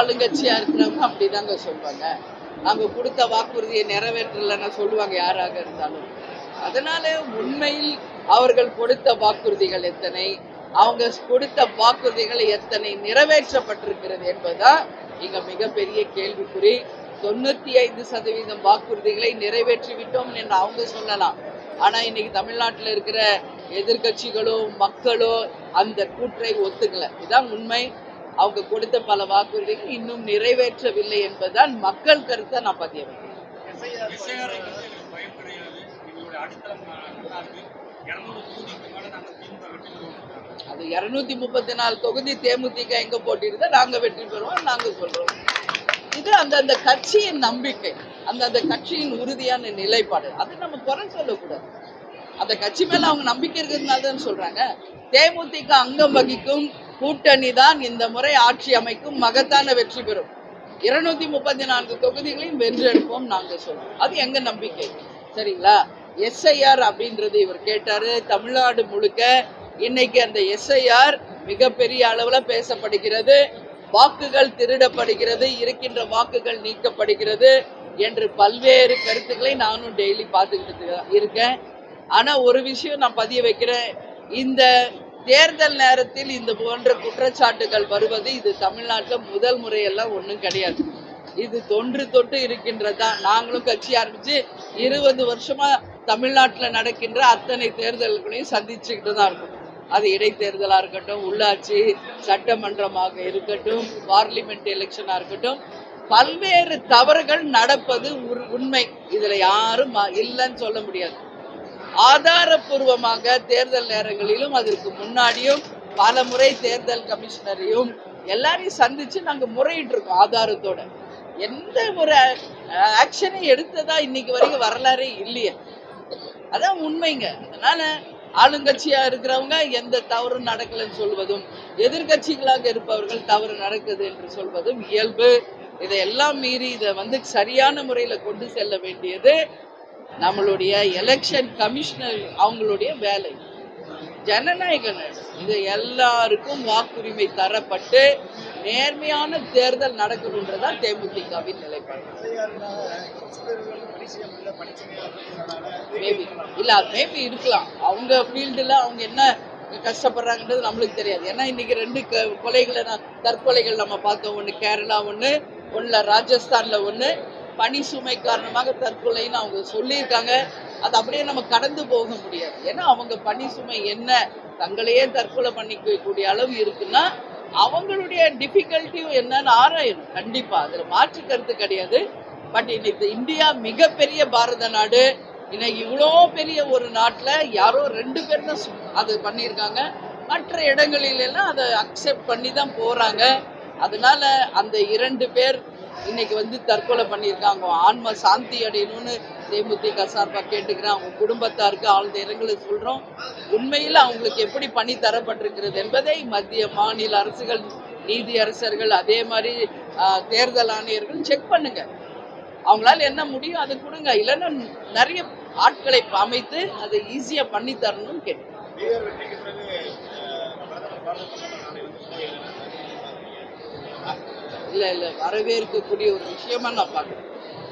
ஆளுங்கட்சியா இருக்கிறவங்க அப்படிதாங்க சொல்லுவாங்க நாங்க கொடுத்த வாக்குறுதியை நிறைவேற்றலைன்னா சொல்லுவாங்க யாராக இருந்தாலும். அதனால உண்மையில் அவர்கள் கொடுத்த வாக்குறுதிகள் எத்தனை அவங்க கொடுத்த வாக்குறுதிகள் எத்தனை நிறைவேற்றப்பட்டிருக்கிறது என்பதுதான் இங்க மிகப்பெரிய கேள்விக்குறி. தொண்ணூத்தி ஐந்து சதவீதம் வாக்குறுதிகளை நிறைவேற்றி விட்டோம் என்று அவங்க சொல்லலாம். ஆனா இன்னைக்கு தமிழ்நாட்டில் இருக்கிற எதிர்கட்சிகளோ மக்களோ அந்த கூற்றை ஒத்துக்கல. இதான் உண்மை. அவங்க கொடுத்த பல வாக்குறுதிகள் இன்னும் நிறைவேற்றவில்லை என்பதுதான் மக்கள் கருத்தை நான் பதிய அது இருநூத்தி முப்பத்தி நாலு தொகுதி தேமுதிக எங்க போட்டிருந்தா நாங்க வெற்றி பெறுவோம் நாங்க சொல்றோம். இது அந்தந்த கட்சியின் நம்பிக்கை அந்தந்த கட்சியின் உறுதியான நிலைப்பாடு. அது நம்ம குறை சொல்லக்கூடாது. அந்த கட்சி மேல அவங்க நம்பிக்கை இருக்கிறதுனால தான் சொல்றாங்க. தேமுதிக அங்கம் வகிக்கும் கூட்டணி தான் இந்த முறை ஆட்சி அமைக்கும் மகத்தான வெற்றி பெறும். இருநூத்தி முப்பத்தி நான்கு தொகுதிகளையும் வென்றெடுப்போம் நாங்க சொல்றோம். அது எங்க நம்பிக்கை? சரிங்களா? எஸ்ஐஆர் அப்படின்றது இவர் கேட்டாரு. தமிழ்நாடு முழுக்க இன்னைக்கு அந்த எஸ்ஐஆர் மிகப்பெரிய அளவுல பேசப்படுகிறது. வாக்குகள் திருடப்படுகிறது. இருக்கின்ற வாக்குகள் நீக்கப்படுகிறது என்று பல்வேறு கருத்துக்களை நானும் டெய்லி பார்த்துக்கிட்டு இருக்கேன். ஆனா ஒரு விஷயம் நான் பதிய வைக்கிறேன். இந்த தேர்தல் நேரத்தில் இந்த போன்ற குற்றச்சாட்டுகள் வருவது இது தமிழ்நாட்டில் முதல் முறையெல்லாம் ஒன்றும் கிடையாது. இது தொன்று தொட்டு இருக்கின்றதா? நாங்களும் கட்சி ஆரம்பிச்சு இருபது வருஷமா தமிழ்நாட்டில் நடக்கின்ற அத்தனை தேர்தல்களையும் சந்திச்சுக்கிட்டு தான் இருக்கும். அது இடைத்தேர்தலா இருக்கட்டும் உள்ளாட்சி சட்டமன்றமாக இருக்கட்டும் பார்லிமெண்ட் எலெக்ஷனா இருக்கட்டும் பல்வேறு தவறுகள் நடப்பது உண்மை. இதுல யாரும் இல்லைன்னு சொல்ல முடியாது. ஆதாரபூர்வமாக தேர்தல் நேரங்களிலும் அதற்கு முன்னாடியும் பல முறை தேர்தல் கமிஷனரையும் எல்லாரையும் சந்திச்சு நாங்க முறையிட்டு இருக்கோம் ஆதாரத்தோட. எந்த ஒரு ஆக்ஷனையும் எடுத்ததா இன்னைக்கு வரைக்கும் வரலாறே இல்லையே. அதான் உண்மைங்க. அதனால ஆளுங்கட்சியா இருக்கிறவங்க எந்த தவறும் நடக்கலைன்னு சொல்வதும் எதிர்கட்சிகளாக இருப்பவர்கள் தவறு நடக்குது என்று சொல்வதும் இயல்பு. இதையெல்லாம் மீறி இதை வந்து சரியான முறையில கொண்டு செல்ல வேண்டியது நம்மளுடைய எலெக்ஷன் கமிஷனர் அவங்களுடைய வேலை. ஜனநாயக இது எல்லாருக்கும் வாக்குரிமை தரப்பட்டு நேர்மையான தேர்தல் நடக்கணுன்றதான் தேமுதிகவின் நிலைப்பாடு. மேபி இல்ல மேபி இருக்கலாம். அவங்க ஃபீல்டுல அவங்க என்ன கஷ்டப்படுறாங்கன்றது நம்மளுக்கு தெரியாது. ஏன்னா இன்னைக்கு ரெண்டு க- கொலைகளை நான் தற்கொலைகள் நம்ம பார்த்தோம். ஒன்று கேரளா ஒன்று ஒன்றுல ராஜஸ்தான்ல ஒன்று பனி சுமை காரணமாக தற்கொலைன்னு அவங்க சொல்லியிருக்காங்க. அது அப்படியே நம்ம கடந்து போக முடியாது. ஏன்னா அவங்க பனி சுமை என்ன தங்களையே தற்கொலை பண்ணிக்கக்கூடிய அளவு இருக்குன்னா அவங்களுடைய டிஃபிகல்ட்டியும் என்னன்னு ஆராயணும். கண்டிப்பா அதுல மாற்று கருத்து கிடையாது. பட் இன்னைக்கு இந்தியா மிகப்பெரிய பாரத நாடு. இன்னைக்கு இவ்வளோ பெரிய ஒரு நாட்டில் யாரோ ரெண்டு பேர் தான் சு- அது பண்ணியிருக்காங்க. மற்ற இடங்களிலெல்லாம் அதை அக்செப்ட் பண்ணி தான் போகிறாங்க அதனால அந்த இரண்டு பேர் இன்னைக்கு வந்து தற்கொலை பண்ணியிருக்காங்க அவங்க ஆன்ம சாந்தி அடையணும்னு தேமுதிக சார்பாக கேட்டுக்கிறேன் அவங்க குடும்பத்தாருக்கு ஆழ்ந்த இரங்கலை சொல்றோம் உண்மையில் அவங்களுக்கு எப்படி பணி தரப்பட்டிருக்கிறது என்பதை மத்திய மாநில அரசுகள் நீதி அரசர்கள் அதே மாதிரி ஆஹ், தேர்தல் ஆணையர்கள் செக் பண்ணுங்க அவங்களால என்ன முடியும் அதை கொடுங்க இல்லைன்னா நிறைய ஆட்களை அமைத்து அதை ஈஸியா பண்ணி தரணும்னு கேட்டேன் இல்லை இல்லை இல்ல இல்ல வரவேற்கக்கூடிய ஒரு விஷயமா நான் பார்க்குறேன்.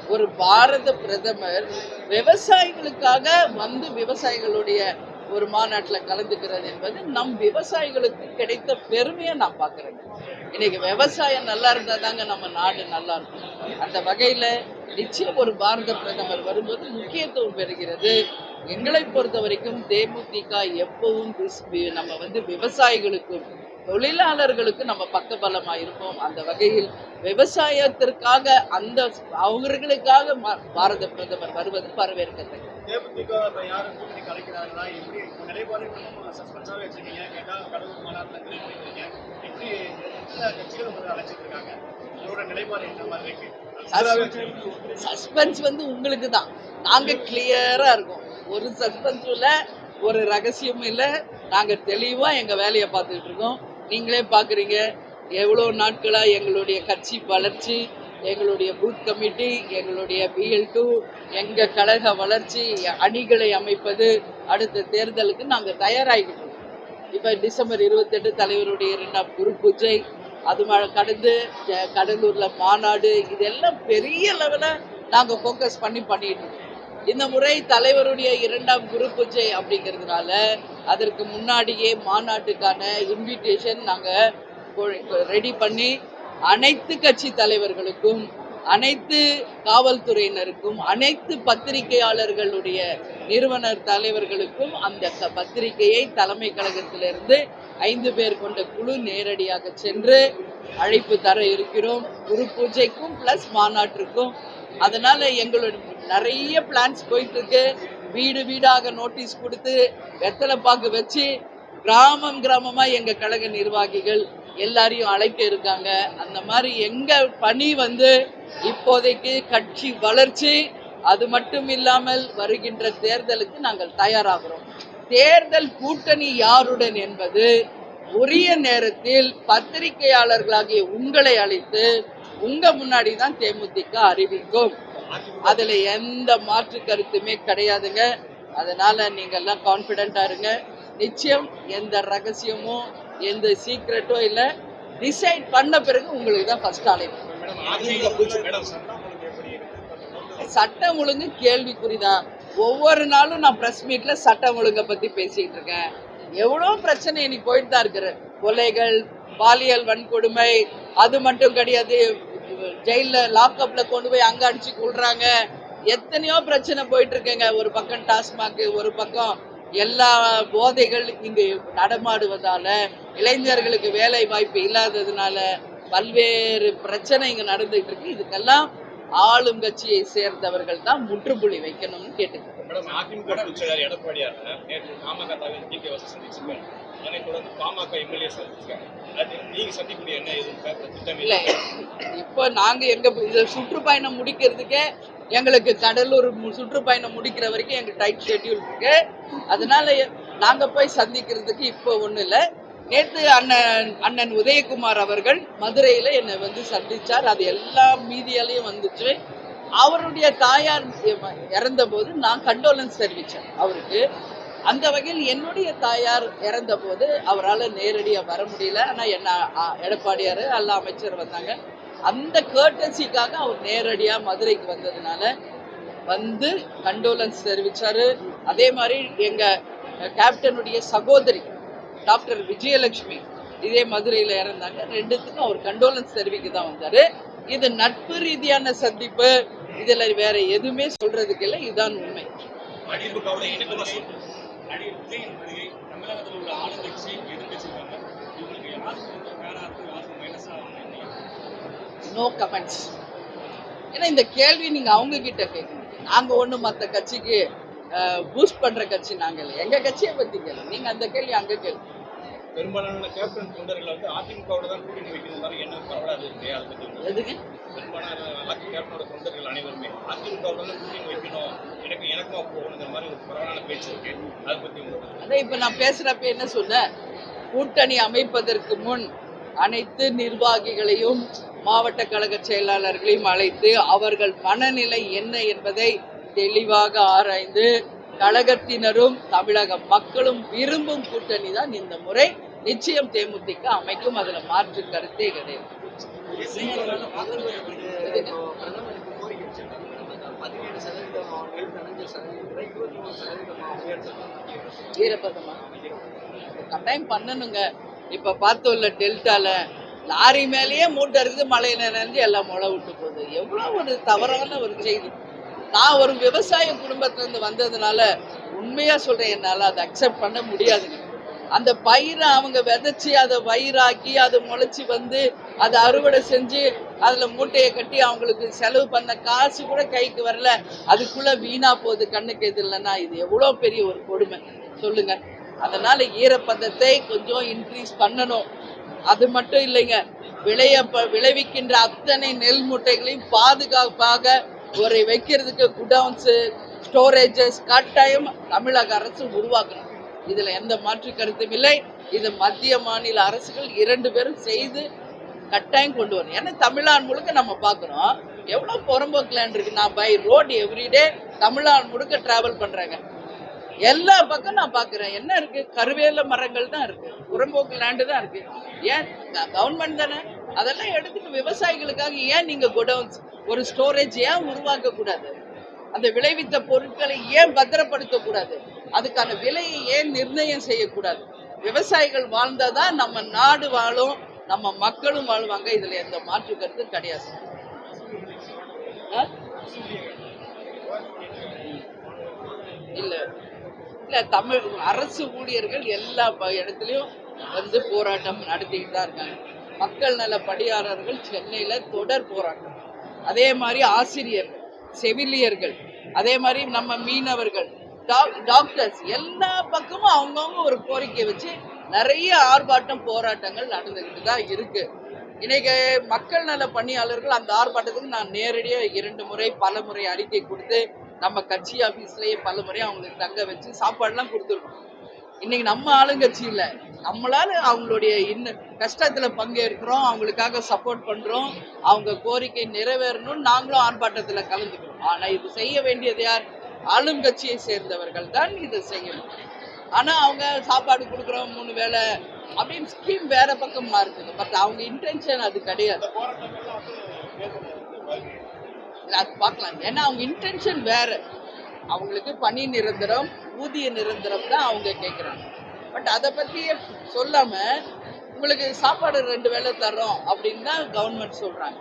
ஒரு பாரத பிரதமர் விவசாயிகளுக்காக வந்து விவசாயிகளுடைய ஒரு மாநாட்டில் கலந்துக்கிறது என்பது நம் விவசாயிகளுக்கு கிடைத்த பெருமையை நான் பார்க்குறேங்க இன்னைக்கு விவசாயம் நல்லா இருந்தா தாங்க நம்ம நாடு நல்லா இருக்கும். அந்த வகையில நிச்சயம் ஒரு பாரத பிரதமர் வரும்போது முக்கியத்துவம் பெறுகிறது. எங்களை பொறுத்த வரைக்கும் தேமுதிக எப்பவும் நம்ம வந்து விவசாயிகளுக்கும் தொழிலாளர்களுக்கு நம்ம பக்கபலமா இருப்போம் அந்த வகையில் விவசாயத்திற்காக அந்த அவர்களுக்காக பாரத பிரதமர் வருவது வரவேற்கத்தக்கது. சஸ்பென்ஸ் வந்து உங்களுக்கு தான் நாங்க கிளியரா இருக்கோம். ஒரு சஸ்பென்ஸும் இல்ல ஒரு ரகசியமும் இல்ல. நாங்க தெளிவா எங்க வேலையை பார்த்துக்கிட்டு இருக்கோம். நீங்களே பார்க்குறீங்க எவ்வளோ நாட்களாக எங்களுடைய கட்சி வளர்ச்சி எங்களுடைய பூத் கமிட்டி எங்களுடைய பிஎல் டூ எங்கள் கழக வளர்ச்சி அணிகளை அமைப்பது அடுத்த தேர்தலுக்கு நாங்கள் தயாராகிட்டு இப்போ டிசம்பர் இருபத்தெட்டு தலைவருடைய இரண்டாம் குரு பூஜை அது கடந்து கடலூரில் மாநாடு இதெல்லாம் பெரிய லெவலில் நாங்கள் ஃபோக்கஸ் பண்ணி பண்ணிட்டு இருக்கோம். இந்த முறை தலைவருடைய இரண்டாம் குரு பூஜை அப்படிங்கிறதுனால அதற்கு முன்னாடியே மாநாட்டுக்கான இன்விடேஷன் நாங்க ரெடி பண்ணி அனைத்து கட்சி தலைவர்களுக்கும் அனைத்து காவல்துறையினருக்கும் அனைத்து பத்திரிகையாளர்களுடைய நிறுவனர் தலைவர்களுக்கும் அந்த பத்திரிகையை தலைமை கழகத்திலிருந்து ஐந்து பேர் கொண்ட குழு நேரடியாக சென்று அழைப்பு தர இருக்கிறோம். குரு பூஜைக்கும் பிளஸ் மாநாட்டிற்கும் அதனால எங்களோட நிறைய பிளான்ஸ் போயிட்டு இருக்கு வீடு வீடாக நோட்டீஸ் கொடுத்து வெத்தலை பாக்கு வச்சு கிராமம் கிராமமா எங்க கழக நிர்வாகிகள் எல்லாரையும் அழைக்க இருக்காங்க. அந்த மாதிரி எங்க பணி வந்து இப்போதைக்கு கட்சி வளர்ச்சி அது மட்டும் இல்லாமல் வருகின்ற தேர்தலுக்கு நாங்கள் தயாராகிறோம். தேர்தல் கூட்டணி யாருடன் என்பது உரிய நேரத்தில் பத்திரிகையாளர்களாகிய உங்களை அழைத்து உங்க முன்னாடி தான் தேமுதிக அறிவிக்கும். அதுல எந்த மாற்று கருத்துமே கிடையாதுங்க. அதனால நீங்க எல்லாம் கான்பிடண்டா இருங்க. நிச்சயம் எந்த ரகசியமும் எந்த சீக்ரெட்டும் இல்ல டிசைட் பண்ண பிறகு உங்களுக்கு தான் ஃபர்ஸ்ட் அழைப்பு சட்டம் ஒழுங்கு கேள்விக்குறிதான் ஒவ்வொரு நாளும் நான் பிரஸ் மீட்ல சட்டம் ஒழுங்கை பத்தி பேசிட்டு இருக்கேன். எவ்வளோ பிரச்சனை இன்னைக்கு போயிட்டு தான் இருக்கிற. கொலைகள் பாலியல் வன்கொடுமை அது மட்டும் கிடையாது. ஜெயில லாக்அப்ல கொண்டு போய் அங்க அடிச்சு கொள்றாங்க எத்தனையோ பிரச்சனை போயிட்டு இருக்குங்க ஒரு பக்கம் டாஸ்மாக் ஒரு பக்கம் எல்லா போதைகள் இங்கு நடமாடுவதால இளைஞர்களுக்கு வேலை வாய்ப்பு இல்லாததுனால பல்வேறு பிரச்சனை இங்க நடந்துட்டு இருக்கு இதுக்கெல்லாம் ஆளும் கட்சியை சேர்ந்தவர்கள் தான் முற்றுப்புள்ளி வைக்கணும்னு கேட்டுக்கிறேன் மேடம் அதிமுக பொதுச் செயலாளர் எடப்பாடியார் நேற்று பாமக தலைவர் டி கே வசதி சந்திச்சிருக்காரு. அதனைத் தொடர்ந்து பாமக எம்எல்ஏ சந்திச்சிருக்காங்க நீங்க சந்திக்கக்கூடிய என்ன எதுவும் இல்ல இப்போ நாங்க எங்க இந்த சுற்றுப்பயணம் முடிக்கிறதுக்கே எங்களுக்கு கடலூர் சுற்றுப்பயணம் முடிக்கிற வரைக்கும் எங்க டைட் ஷெட்யூல் இருக்கு. அதனால எ- நாங்க போய் சந்திக்கிறதுக்கு இப்போ ஒண்ணும் இல்ல. நேற்று அண்ணன் அண்ணன் உதயகுமார் அவர்கள் மதுரையில் என்னை வந்து சந்திச்சார். அது எல்லா மீடியாலையும் வந்துச்சு. அவருடைய தாயார் இறந்தபோது நான் கண்டோலன்ஸ் தெரிவித்தேன் அவருக்கு. அந்த வகையில் என்னுடைய தாயார் இறந்தபோது அவரால் நேரடியாக வர முடியல. ஆனால் என்ன அ, எடப்பாடியார் எல்லா அமைச்சர் வந்தாங்க. அந்த கேர்டன்சிக்காக அவர் நேரடியாக மதுரைக்கு வந்ததுனால வந்து கண்டோலன்ஸ் தெரிவித்தார் அதே மாதிரி எங்கள் கேப்டனுடைய சகோதரி டாக்டர் விஜயலட்சுமி இதே மதுரையில இறந்தாங்க. ரெண்டுத்துக்கும் அவர் கண்டோலன்ஸ் தெரிவிக்க தான் வந்தாரு. இது நட்பு ரீதியான சந்திப்பு. இதுல வேற எதுவுமே சொல்றதுக்கு இல்லை. இதுதான் உண்மை. நோ கமெண்ட்ஸ் ஏன்னா இந்த கேள்வி நீங்க அவங்க கிட்ட கேட்கணும். நாங்க ஒண்ணு மத்த கட்சிக்கு பூஸ்ட் பண்ற கட்சி நாங்க இல்லை. எங்க கட்சியை பத்தி கேளு. நீங்க அந்த கேள்வி அங்க கேளு. பெரும்பாலான கேப்டன் தொண்டர்கள் வந்து அதிமுகவோட தான் கூட்டணி வைக்கிறது மாதிரி என்ன பரவாயில்ல இருக்கு அதை பத்தி உங்களுக்கு? எதுக்கு? பெரும்பாலான கேப்டனோட தொண்டர்கள் அனைவருமே அதிமுகவோட தான் கூட்டணி வைக்கணும். எனக்கு எனக்குமா போகணுங்கிற மாதிரி ஒரு பரவலான பேச்சு இருக்கு. அதை பத்தி அதான் இப்ப நான் பேசுறப்ப என்ன சொன்னேன் கூட்டணி அமைப்பதற்கு முன் அனைத்து நிர்வாகிகளையும் மாவட்ட கழக செயலாளர்களையும் அழைத்து அவர்கள் மனநிலை என்ன என்பதை தெளிவாக ஆராய்ந்து கழகத்தினரும் தமிழக மக்களும் விரும்பும் கூட்டணி தான் இந்த முறை. நிச்சயம் தேமுதிக அமைக்கும். அதுல மாற்று கருத்தே கிடையாது. ஈரப்பதமா கட்டாயம் பண்ணணுங்க. இப்ப பார்த்தோம்ல டெல்டால லாரி மேலேயே மூட்டை இருக்குது மழையில நினைஞ்சு எல்லாம் முளை விட்டு போகுது. எவ்வளவு ஒரு தவறான ஒரு செய்தி. நான் ஒரு விவசாய குடும்பத்திலேருந்து வந்ததுனால உண்மையாக சொல்கிறேன் என்னால் அதை அக்செப்ட் பண்ண முடியாதுங்க அந்த பயிரை அவங்க விதைச்சி அதை பயிராக்கி அதை முளைச்சி வந்து அதை அறுவடை செஞ்சு அதில் மூட்டையை கட்டி அவங்களுக்கு செலவு பண்ண காசு கூட கைக்கு வரல. அதுக்குள்ளே வீணாக போகுது கண்ணுக்கு எது இல்லைன்னா இது எவ்வளோ பெரிய ஒரு கொடுமை. சொல்லுங்கள் அதனால் ஈரப்பதத்தை கொஞ்சம் இன்க்ரீஸ் பண்ணணும். அது மட்டும் இல்லைங்க விளைய விளைவிக்கின்ற அத்தனை நெல் மூட்டைகளையும் பாதுகாப்பாக ஒரு வைக்கிறதுக்கு குடவுன்ஸு ஸ்டோரேஜஸ் கட்டாயம் தமிழக அரசு உருவாக்கணும். இதில் எந்த மாற்று கருத்தும் இல்லை. இது மத்திய மாநில அரசுகள் இரண்டு பேரும் செய்து கட்டாயம் கொண்டு வரணும். ஏன்னா தமிழ்நாடு முழுக்க நம்ம பார்க்குறோம். எவ்வளோ புறம்போக்கு லேண்ட் இருக்கு. நான் பை ரோடு எவ்ரிடே தமிழ்நாடு முழுக்க டிராவல் பண்றாங்க. எல்லா பக்கம் நான் பார்க்குறேன். என்ன இருக்கு? கருவேல மரங்கள் தான் இருக்கு. புறம்போக்கு லேண்டு தான் இருக்கு. ஏன்? கவர்மெண்ட் தானே. அதெல்லாம் எடுத்துட்டு விவசாயிகளுக்காக ஏன் நீங்கள் குடவுன்ஸ் ஒரு ஸ்டோரேஜ் ஏன் உருவாக்க கூடாது அந்த விளைவித்த பொருட்களை ஏன் பத்திரப்படுத்த கூடாது அதுக்கான விலையை ஏன் நிர்ணயம் செய்யக்கூடாது? விவசாயிகள் வாழ்ந்தாதான் நம்ம நாடு வாழும் நம்ம மக்களும் வாழ்வாங்க. இதுல எந்த மாற்று கருத்து கிடையாது. இல்ல. இல்ல தமிழ் அரசு ஊழியர்கள் எல்லா இடத்துலயும் வந்து போராட்டம் நடத்திக்கிட்டு தான் இருக்காங்க. மக்கள் நல பணியாளர்கள் சென்னையில தொடர் போராட்டம். அதே மாதிரி ஆசிரியர்கள் செவிலியர்கள் அதே மாதிரி நம்ம மீனவர்கள் டாக்டர்ஸ் எல்லா பக்கமும் அவங்கவுங்க ஒரு கோரிக்கை வச்சு நிறைய ஆர்ப்பாட்டம் போராட்டங்கள் நடந்துக்கிட்டு தான் இருக்கு. இன்னைக்கு மக்கள் நல பணியாளர்கள் அந்த ஆர்ப்பாட்டத்துக்கு நான் நேரடியாக இரண்டு முறை பல முறை அறிக்கை கொடுத்து நம்ம கட்சி ஆஃபீஸ்லேயே பல முறை அவங்களுக்கு தங்க வச்சு சாப்பாடுலாம் கொடுத்துருக்கோம். இன்னைக்கு நம்ம ஆளுங்கட்சி இல்ல. நம்மளால அவங்களுடைய இன்னும் கஷ்டத்துல பங்கேற்கிறோம் அவங்களுக்காக சப்போர்ட் பண்றோம் அவங்க கோரிக்கை நிறைவேறணும்னு நாங்களும் ஆர்ப்பாட்டத்துல கலந்துக்கிறோம். ஆனா இது செய்ய வேண்டியது யார்? ஆளுங்கட்சியை சேர்ந்தவர்கள் தான் இதை செய்யணும். ஆனா அவங்க சாப்பாடு கொடுக்குறோம் மூணு வேளை அப்படின்னு ஸ்கீம் வேற பக்கமா இருக்குது பட் அவங்க இன்டென்ஷன் அது கிடையாது. அது பார்க்கலாம். ஏன்னா அவங்க இன்டென்ஷன் வேற. அவங்களுக்கு பணி நிரந்தரம் ஊதிய நிரந்தரம் தான் அவங்க கேட்குறாங்க பட் அதை பற்றியே சொல்லாமல் உங்களுக்கு சாப்பாடு ரெண்டு வேளை தர்றோம் அப்படின்னு தான் கவர்மெண்ட் சொல்கிறாங்க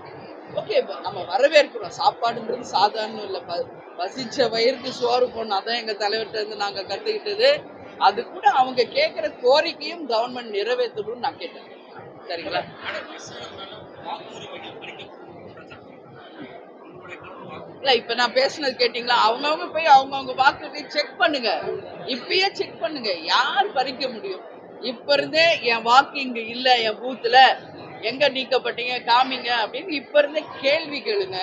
ஓகே நம்ம வரவேற்கிறோம். சாப்பாடுன்றது சாதாரணம் இல்லை. ப பசிச்ச வயிறுக்கு சோறு போடணும். அதான் எங்கள் தலைவர்கிட்ட இருந்து நாங்கள் கற்றுக்கிட்டது அது கூட அவங்க கேட்குற கோரிக்கையும் கவர்மெண்ட் நிறைவேற்றணும்னு நான் கேட்டேன். சரிங்களா? இல்ல இப்ப நான் பேசுனது கேட்டீங்களா? அவங்கவங்க போய் அவங்கவங்க வாக்குறுதி செக் பண்ணுங்க. இப்பயே செக் பண்ணுங்க. யார் பறிக்க முடியும்? இப்ப இருந்தே என் வாக்கு இங்க இல்ல என் பூத்துல எங்க நீக்கப்பட்டீங்க? காமிங்க அப்படின்னு இப்ப இருந்தே கேள்வி கேளுங்க.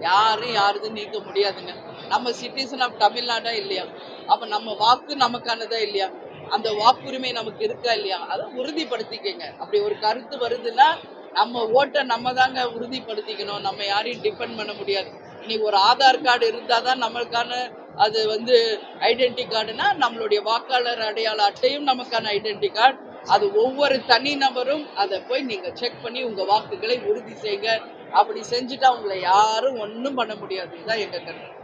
யாரும் யாருதும் நீக்க முடியாதுங்க. நம்ம சிட்டிசன் ஆஃப் தமிழ்நாடா இல்லையா? அப்ப நம்ம வாக்கு நமக்கானதா இல்லையா? அந்த வாக்குரிமை நமக்கு இருக்கா இல்லையா? அதை உறுதிப்படுத்திக்கங்க. அப்படி ஒரு கருத்து வருதுன்னா நம்ம ஓட்டை நம்ம தாங்க உறுதிப்படுத்திக்கணும். நம்ம யாரையும் டிபெண்ட் பண்ண முடியாது. இன்னைக்கு ஒரு ஆதார் கார்டு இருந்தால் தான் நம்மளுக்கான அது வந்து ஐடென்டி கார்டுனா நம்மளுடைய வாக்காளர் அடையாள அட்டையும் நமக்கான ஐடென்டி கார்டு அது ஒவ்வொரு தனி நபரும் அதை போய் நீங்க செக் பண்ணி உங்க வாக்குகளை உறுதி செய்யுங்க அப்படி செஞ்சுட்டா உங்களை யாரும் ஒன்றும் பண்ண முடியாது. இதுதான் எங்க கருத்து.